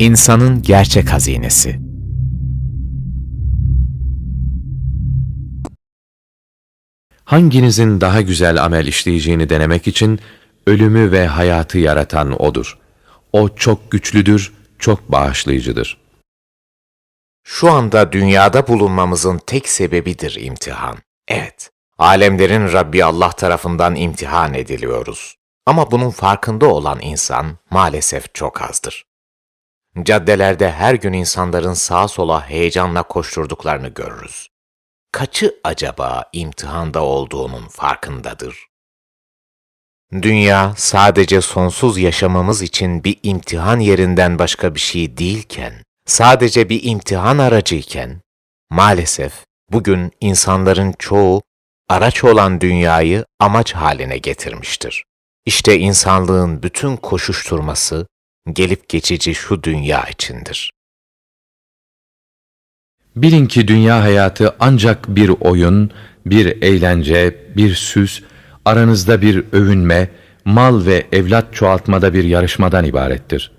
İnsanın gerçek hazinesi. Hanginizin daha güzel amel işleyeceğini denemek için ölümü ve hayatı yaratan O'dur. O çok güçlüdür, çok bağışlayıcıdır. Şu anda dünyada bulunmamızın tek sebebidir imtihan. Evet, alemlerin Rabbi Allah tarafından imtihan ediliyoruz. Ama bunun farkında olan insan maalesef çok azdır. Caddelerde her gün insanların sağa sola heyecanla koşturduklarını görürüz. Kaçı acaba imtihanda olduğunun farkındadır? Dünya sadece sonsuz yaşamamız için bir imtihan yerinden başka bir şey değilken, sadece bir imtihan aracıyken, maalesef bugün insanların çoğu araç olan dünyayı amaç haline getirmiştir. İşte insanlığın bütün koşuşturması gelip geçici şu dünya içindir. Bilin ki dünya hayatı ancak bir oyun, bir eğlence, bir süs, aranızda bir övünme, mal ve evlat çoğaltmada bir yarışmadan ibarettir.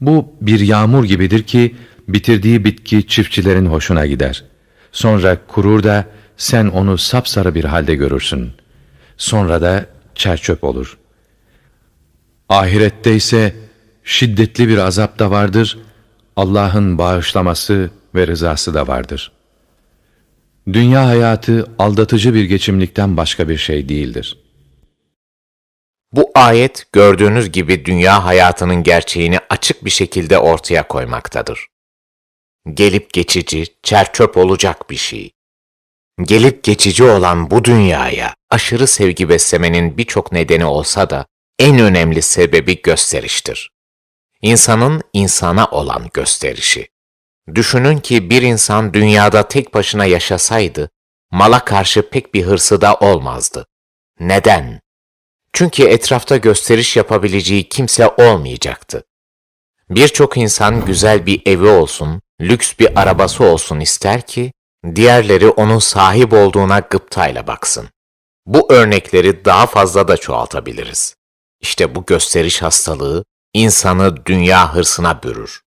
Bu bir yağmur gibidir ki bitirdiği bitki çiftçilerin hoşuna gider. Sonra kurur da sen onu sapsarı bir halde görürsün. Sonra da çerçöp olur. Ahirette ise şiddetli bir azap da vardır. Allah'ın bağışlaması ve rızası da vardır. Dünya hayatı aldatıcı bir geçimlikten başka bir şey değildir. Bu ayet gördüğünüz gibi dünya hayatının gerçeğini açık bir şekilde ortaya koymaktadır. Gelip geçici, çerçöp olacak bir şey. Gelip geçici olan bu dünyaya aşırı sevgi beslemenin birçok nedeni olsa da en önemli sebebi gösteriştir. İnsanın insana olan gösterişi. Düşünün ki bir insan dünyada tek başına yaşasaydı, mala karşı pek bir hırsı da olmazdı. Neden? Çünkü etrafta gösteriş yapabileceği kimse olmayacaktı. Birçok insan güzel bir evi olsun, lüks bir arabası olsun ister ki, diğerleri onun sahip olduğuna gıptayla baksın. Bu örnekleri daha fazla da çoğaltabiliriz. İşte bu gösteriş hastalığı insanı dünya hırsına bürür.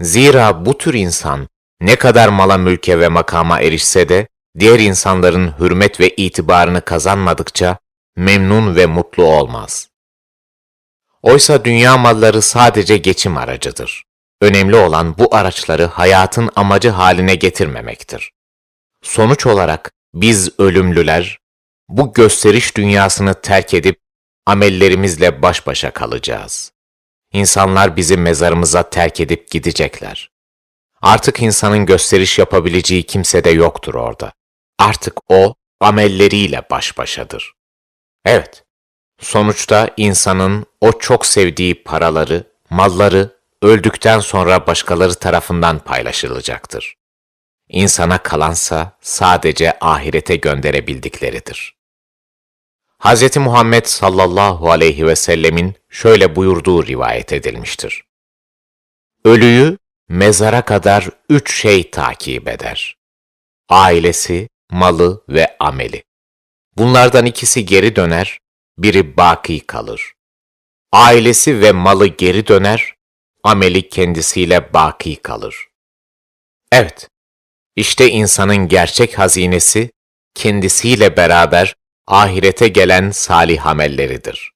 Zira bu tür insan ne kadar mala mülke ve makama erişse de diğer insanların hürmet ve itibarını kazanmadıkça memnun ve mutlu olmaz. Oysa dünya malları sadece geçim aracıdır. Önemli olan bu araçları hayatın amacı haline getirmemektir. Sonuç olarak biz ölümlüler bu gösteriş dünyasını terk edip amellerimizle baş başa kalacağız. İnsanlar bizi mezarımıza terk edip gidecekler. Artık insanın gösteriş yapabileceği kimse de yoktur orada. Artık o amelleriyle baş başadır. Evet, sonuçta insanın o çok sevdiği paraları, malları öldükten sonra başkaları tarafından paylaşılacaktır. İnsana kalansa sadece ahirete gönderebildikleridir. Hz. Muhammed sallallahu aleyhi ve sellemin şöyle buyurduğu rivayet edilmiştir. Ölüyü mezara kadar üç şey takip eder. Ailesi, malı ve ameli. Bunlardan ikisi geri döner, biri baki kalır. Ailesi ve malı geri döner, ameli kendisiyle baki kalır. Evet, işte insanın gerçek hazinesi kendisiyle beraber ahirete gelen salih amelleridir.